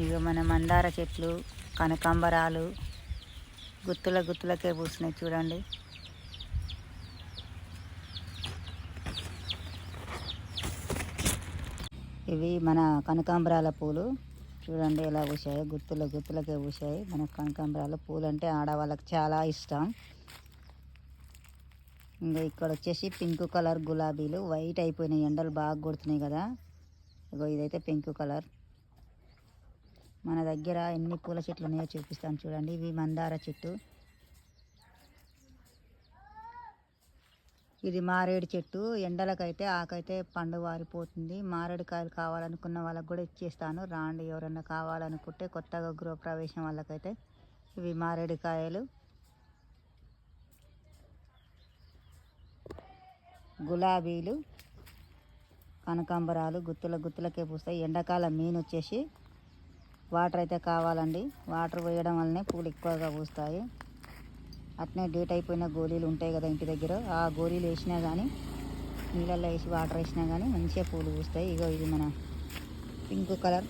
ఇక మన మందార చెట్లు కనకాంబరాలు గుత్తుల గుత్తులకే పూసినాయి చూడండి. ఇవి మన కనకాంబరాల పూలు. చూడండి ఎలా పూసాయి గుత్తుల గుత్తులకే పూసాయి. మన కనకాంబరాల పూలు అంటే ఆడవాళ్ళకి చాలా ఇష్టం. ఇంకా ఇక్కడ వచ్చేసి పింక్ కలర్ గులాబీలు. వైట్ అయిపోయినాయి. ఎండలు బాగా కొడుతున్నాయి కదా. ఇగో ఇదైతే పింక్ కలర్. మన దగ్గర ఎన్ని పూల చెట్లు ఉన్నాయో చూపిస్తాను చూడండి. ఇవి మందార చెట్టు. ఇది మారేడు చెట్టు. ఎండలకైతే ఆకైతే పండు వారిపోతుంది. మారేడుకాయలు కావాలనుకున్న వాళ్ళకు కూడా ఇచ్చేస్తాను. రాండి ఎవరన్నా కావాలనుకుంటే కొత్తగా గృహప్రవేశం వాళ్ళకైతే ఇవి మారేడుకాయలు గులాబీలు కనకాంబరాలు గుత్తుల గుత్తులకే పూస్తాయి. ఎండాకాలం మెయిన్ వచ్చేసి వాటర్ అయితే కావాలండి. వాటర్ వేయడం వల్లనే పూలు ఎక్కువగా పూస్తాయి. అట్నే డేట్ అయిపోయిన గోళీలు ఉంటాయి కదా ఇంటి దగ్గర. ఆ గోళీలు వేసినా కానీ నీళ్ళల్లో వేసి వాటర్ వేసినా కానీ మంచిగా పూలు పూస్తాయి. ఇగో ఇది మన పింక్ కలర్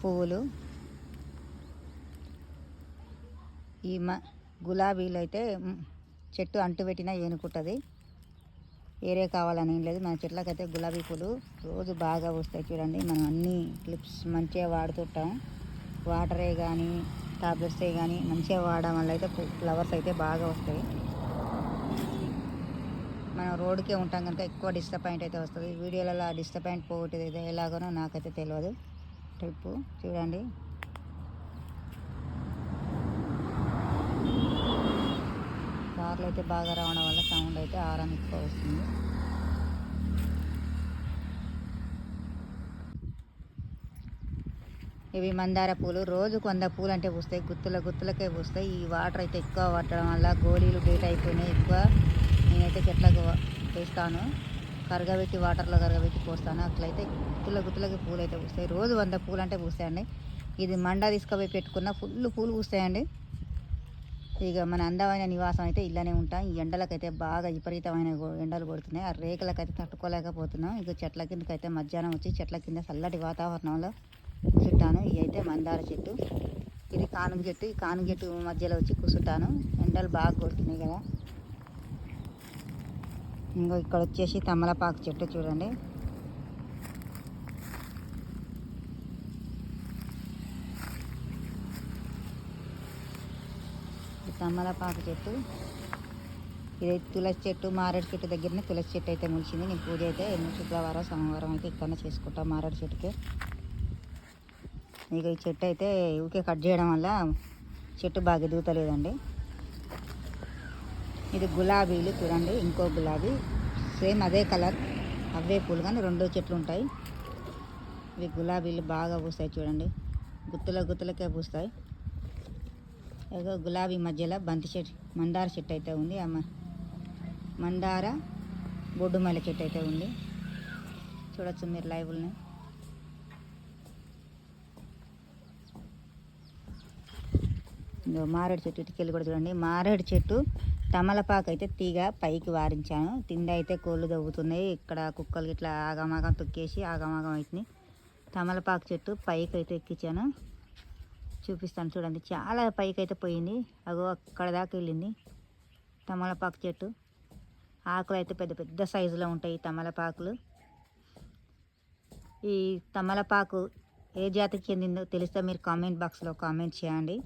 పువ్వులు ఈ మ గులాబీలు అయితే చెట్టు అంటు పెట్టినా ఏనుకుంటుంది ఏరే కావాలని ఏం లేదు. మన చెట్లకైతే గులాబీ పూలు రోజు బాగా వస్తాయి చూడండి. మనం అన్ని క్లిప్స్ మంచిగా వాడుతుంటాం. వాటరే కానీ టాబ్లెట్సే కానీ మంచిగా వాడడం వల్ల అయితే ఫ్లవర్స్ అయితే బాగా వస్తాయి. మనం రోడ్డుకే ఉంటాం కనుక ఎక్కువ డిస్టర్బెంట్ అయితే వస్తుంది. వీడియోలలో ఆ డిస్టర్బెంట్ పోగొట్టేది అయితే ఎలాగోనో నాకైతే తెలియదు ట్రిప్పు చూడండి. అయితే బాగా రావడం వల్ల సౌండ్ అయితే ఆరం ఎక్కువ వస్తుంది. ఇవి మందార పూలు. రోజు కొంద పూలు అంటే పూస్తాయి. గుత్తుల గుత్తులకే పూస్తాయి. ఈ వాటర్ అయితే ఎక్కువ పట్టడం వల్ల గోళీలు డేట్ అయిపోయినాయి ఎక్కువ. నేనైతే చెట్లకు వేస్తాను. కరగబెట్టి వాటర్లో కరగబెట్టి పోస్తాను. అట్లయితే గుత్తుల గుత్తులకి పూలు అయితే పూస్తాయి. రోజు వంద పూలు అంటే పూస్తాయండి. ఇది మండ తీసుకుపోయి పెట్టుకున్న ఫుల్ పూలు పూస్తాయండి. ఇక మన అందమైన నివాసం అయితే ఇళ్ళనే ఉంటాం. ఈ ఎండలకైతే బాగా విపరీతమైన ఎండలు కొడుతున్నాయి. ఆ రేకులకైతే తట్టుకోలేకపోతున్నాం. ఇక చెట్ల కిందకైతే మధ్యాహ్నం వచ్చి చెట్ల కింద చల్లటి వాతావరణంలో కూర్చుంటాను ఇవి అయితే మందార చెట్టు. ఇది కానుగ చెట్టు. ఈ కానుగ చెట్టు మధ్యలో వచ్చి కూర్చుంటాను ఎండలు బాగా కొడుతున్నాయి కదా. ఇంకో ఇక్కడ వచ్చేసి తమలపాకు చెట్టు చూడండి. ఈ చెట్టు. ఇది తులసి చెట్టు మారేడు చెట్టు దగ్గరనే తులసి చెట్టు అయితే ములిచింది. నేను పూజ అయితే శుక్రవారం సోమవారం అయితే ఇక్కడనే చేసుకుంటాం మారేడు చెట్టుకి. ఇక ఈ చెట్టు అయితే ఊకే కట్ చేయడం వల్ల చెట్టు బాగా ఎదుగుతలేదండి ఇది గులాబీలు చూడండి ఇంకో గులాబీ. సేమ్ అదే కలర్ అవే పూలు కానీ రెండు చెట్లు ఉంటాయి. ఇవి గులాబీలు బాగా పూస్తాయి చూడండి. గుత్తుల గుత్తులకే పూస్తాయి. గులాబీ మధ్యలో బంతి చెట్టు మందార చెట్టు అయితే ఉంది. ఆ మందార బొడ్డు మల్లె చెట్టు అయితే ఉంది. చూడొచ్చు మీరు లైవ్ని ఇదిగో మారేడు చెట్టు ఇటుకెళ్ళి కూడా చూడండి. మారేడు చెట్టు తమలపాకు అయితే తీగ పైకి వారించాను. తిండి అయితే కోళ్ళు దవ్వుతున్నాయి ఇక్కడ కుక్కలు ఇట్లా ఆగమాగం తొక్కేసి ఆగమాగం అవుతుంది తమలపాకు చెట్టు పైకి అయితే ఎక్కించాను. చూపిస్తాను చూడండి. చాలా పైకి అయితే పోయింది. అగో అక్కడ దాకా వెళ్ళింది. తమలపాకు చెట్టు. ఆకులు అయితే పెద్ద పెద్ద సైజులో ఉంటాయి తమలపాకులు. ఈ తమలపాకు ఏ జాతికి చెందిందో తెలిస్తే మీరు కామెంట్ బాక్స్లో కామెంట్ చేయండి.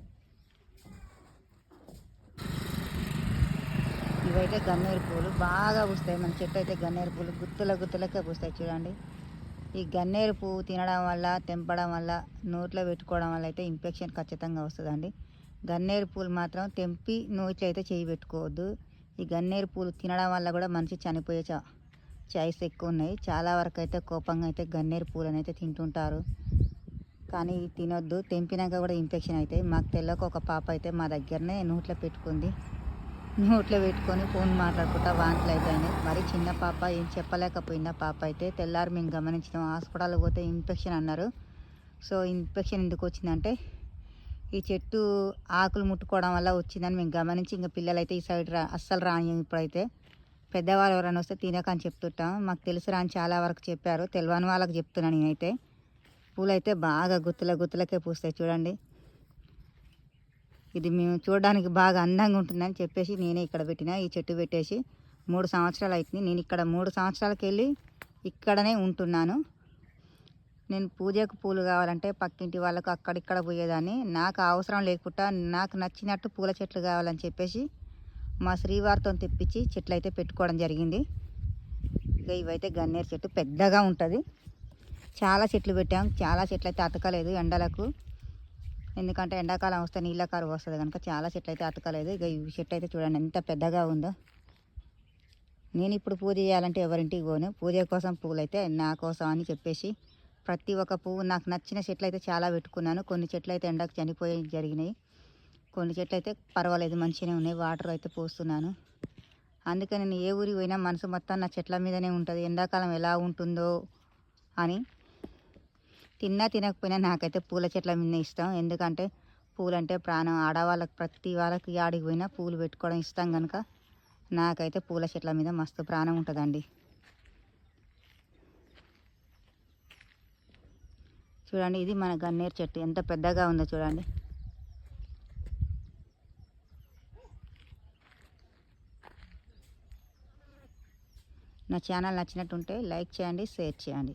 ఇవైతే గన్నేరు పూలు. బాగా పూస్తాయి. మన చెట్టు అయితే గన్నేరు పూలు. గుత్తుల గుత్తులకే పూస్తాయి చూడండి. ఈ గన్నేరు పువ్వు తినడం వల్ల తెంపడం వల్ల నోట్లో పెట్టుకోవడం వల్ల అయితే ఇన్ఫెక్షన్ ఖచ్చితంగా వస్తుందండి. గన్నేరు పూలు మాత్రం తెంపి నోట్లో అయితే చేయి పెట్టుకోవద్దు. ఈ గన్నేరు పూలు తినడం వల్ల కూడా మనిషి చనిపోయే చా చాయిస్ ఎక్కువ ఉన్నాయి. చాలా వరకు అయితే కోపంగా అయితే గన్నేరు పూలను అయితే తింటుంటారు. కానీ తినొద్దు. తెంపినాక కూడా ఇన్ఫెక్షన్ అవుతాయి. మాకు తెల్లకు ఒక పాప అయితే మా దగ్గరనే నోట్లో పెట్టుకుంది. నోట్లో పెట్టుకొని ఫోన్ మాట్లాడుకుంటా వాంతులు అయిపోయినాయి. మరి చిన్న పాప ఏం చెప్పలేకపోయినా పాప అయితే తెల్లారు మేము గమనించినాం. హాస్పిటల్కి పోతే ఇన్ఫెక్షన్ అన్నారు. సో ఇన్ఫెక్షన్ ఎందుకు వచ్చిందంటే ఈ చెట్టు ఆకులు ముట్టుకోవడం వల్ల వచ్చిందని మేము గమనించి ఇంకా పిల్లలు అయితే ఈ సైడ్ రా అస్సలు రాని ఇప్పుడైతే. పెద్దవాళ్ళు ఎవరైనా వస్తే తినకని చెప్తుంటాం. మాకు తెలుసురా అని చాలా వరకు చెప్పారు. తెలియని వాళ్ళకి చెప్తున్నాను నేనైతే. పూలైతే బాగా గుత్తుల గుత్తులకే పూస్తాయి. చూడండి. ఇది మేము చూడడానికి బాగా అందంగా ఉంటుందని చెప్పేసి నేనే ఇక్కడ పెట్టిన ఈ చెట్టు పెట్టేసి మూడు సంవత్సరాలు అవుతుంది నేను ఇక్కడ మూడు సంవత్సరాలకి వెళ్ళి ఇక్కడనే ఉంటున్నాను. నేను పూజకు పూలు కావాలంటే పక్కింటి వాళ్ళకు అక్కడిక్కడ పోయేదాన్ని. నాకు అవసరం లేకుండా నాకు నచ్చినట్టు పూల చెట్లు కావాలని చెప్పేసి మా శ్రీవారితో తెప్పించి చెట్లు అయితే పెట్టుకోవడం జరిగింది. ఇక ఇవైతే గన్నేరు చెట్టు పెద్దగా ఉంటుంది. చాలా చెట్లు పెట్టాం. చాలా చెట్లు అయితే అతకలేదు ఎండలకు. ఎందుకంటే ఎండాకాలం వస్తే నీళ్ళ కరువు వస్తుంది కనుక చాలా చెట్లు అయితే అతకలేదు. ఇక ఈ చెట్టు అయితే చూడండి ఎంత పెద్దగా ఉందో. నేను ఇప్పుడు పూజ చేయాలంటే ఎవరింటికి పోను. పూజ కోసం పువ్వులు అయితే నా కోసం అని చెప్పేసి ప్రతి ఒక్క పువ్వు నాకు నచ్చిన చెట్లు అయితే చాలా పెట్టుకున్నాను. కొన్ని చెట్లు అయితే ఎండకు చనిపోయి జరిగినాయి. కొన్ని చెట్లు అయితే పర్వాలేదు మంచిగానే ఉన్నాయి. వాటర్ అయితే పోస్తున్నాను. అందుకే నేను ఏ ఊరికి పోయినా మనసు మొత్తం నా చెట్ల మీదనే ఉంటుంది. ఎండాకాలం ఎలా ఉంటుందో అని తిన్నా తినకపోయినా నాకైతే పూల చెట్ల మీద ఇష్టం. ఎందుకంటే పూలంటే ప్రాణం. ఆడవాళ్ళకి ప్రతి వాళ్ళకి ఆడికి పోయినా పూలు పెట్టుకోవడం ఇష్టం కనుక నాకైతే పూల చెట్ల మీద మస్తు ప్రాణం ఉంటుందండి. చూడండి ఇది మన గన్నేరు చెట్టు. ఎంత పెద్దగా ఉందో చూడండి. నా ఛానల్ నచ్చినట్టుంటే లైక్ చేయండి షేర్ చేయండి.